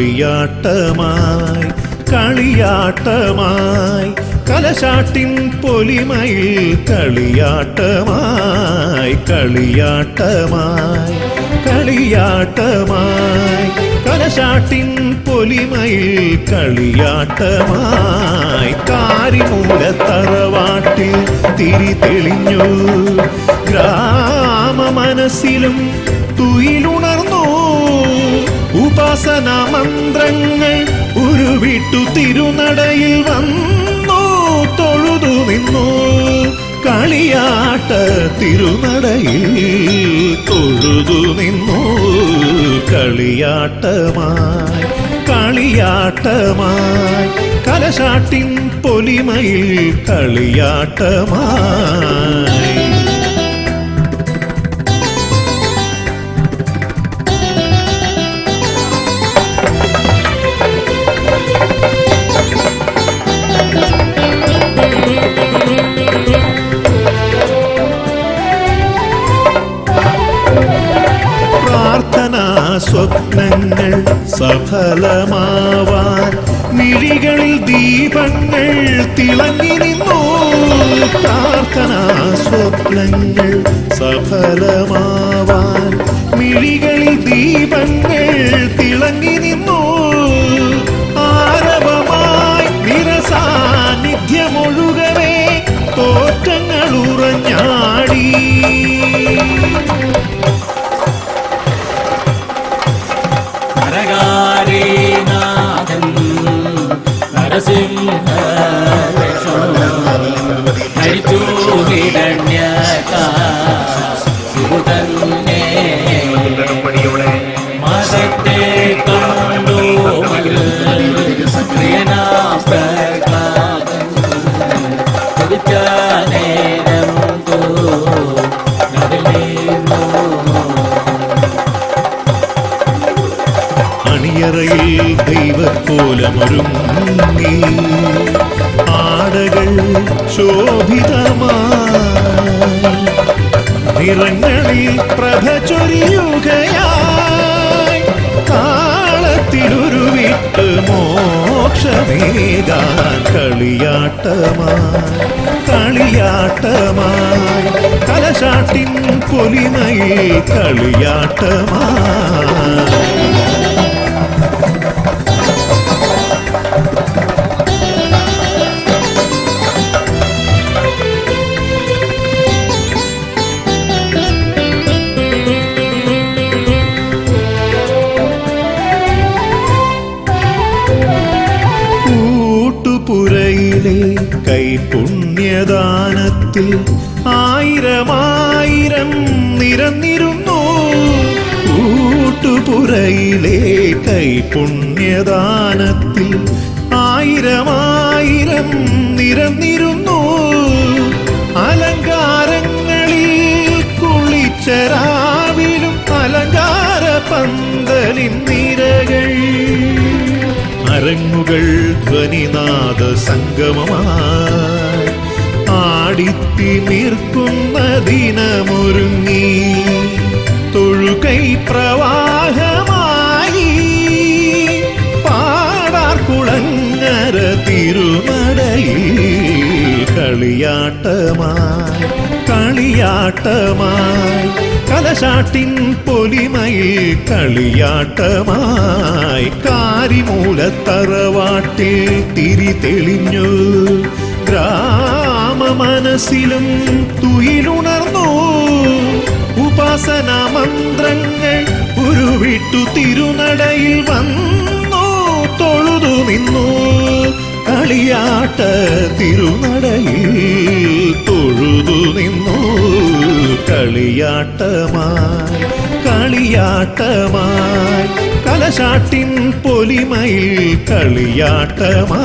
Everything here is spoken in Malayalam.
കളിയാട്ടമായി കളിയാട്ടമായി കലശാട്ടിൻ പൊലിമയിൽ കളിയാട്ടമായി കളിയാട്ടമായി കളിയാട്ടമായി കലശാട്ടിൻ പൊലിമയിൽ കളിയാട്ടമായി കാരിമൂല തറവാട്ടിൽ തിരി തെളിഞ്ഞു ഗ്രാമ മനസ്സിലും തുയിലുണർന്നു മന്ത്രങ്ങൾ ഉരുവിട്ടു തിരുനടയിൽ വന്നു തൊഴുതു നിന്നു. കളിയാട്ട തിരുനടയിൽ തൊഴുതു നിന്നു. കളിയാട്ടമായി കളിയാട്ടമായി കലശാട്ടിൻ പൊലിമയിൽ കളിയാട്ടമായി. സഫലമാവാൻ മിഴികളിൽ ദീപങ്ങൾ തിളങ്ങി നിന്നു. പ്രാർത്ഥനാ സ്വപ്നങ്ങൾ സഫലമാവാൻ മിഴികളിൽ ദീപങ്ങൾ തിളങ്ങി നിന്നു. ആരവമായി നിറസാന്നിധ്യമൊഴുകവേ തോറ്റങ്ങൾ ഉറഞ്ഞാടി. നരകാരീനാഥൻ അണിയറയിൽ ദൈവക്കോലമൊരുങ്ങി ആടകൾ ശോഭിതമായി നിറങ്ങളിൽ പ്രഭ ചൊരിയുകയായി. കാളത്തിലൊരുവിട്ട് മോക്ഷമേകാൻ കളിയാട്ടമായി. കളിയാട്ടമായി. കലശാട്ടിൻ പൊലിമയിൽ കളിയാട്ടമായി. കൂട്ടുപുരയിലെ കൈപുണ്യദാനത്തിൽ ആയിരമായിരം നിരന്നിരുന്നു. കൂട്ടുപുരയിലെ കൈപുണ്യദാനത്തിൽ ആയിരമായിരം നിരന്നിരുന്നു. അലങ്കാരങ്ങളിൽ കുളിച്ചരാവിലും അലങ്കാര പന്തലിൻ നിരകൾ അരങ്ങുകൾ ധ്വനിനാഥ സംഗമമായി ആടിത്തിമിർക്കുന്ന ദിനമൊരുങ്ങി തൊഴുകൈ പ്രവാഹമായി പാടാർ കുളങ്ങര തിരുനടയിൽ കളിയാട്ടമായി കളിയാട്ടമായി കലശാട്ടിൻ പൊലിമയിൽ കളിയാട്ടമായി കാരിമൂലത്തറവാട്ടിൽ തിരി തെളിഞ്ഞു. ഗ്രാമ മനസ്സിലും തുയിലുണർന്നു. ഉപാസന മന്ത്രങ്ങൾ ഉരുവിട്ടു തിരുനടയിൽ വന്നു. തൊഴുതു നിന്നു കളിയാട്ട തിരുനടയിൽ കളിയാട്ടമായി കളിയാട്ടമായി കലശാട്ടിൻ പൊലിമയിൽ കളിയാട്ടമായി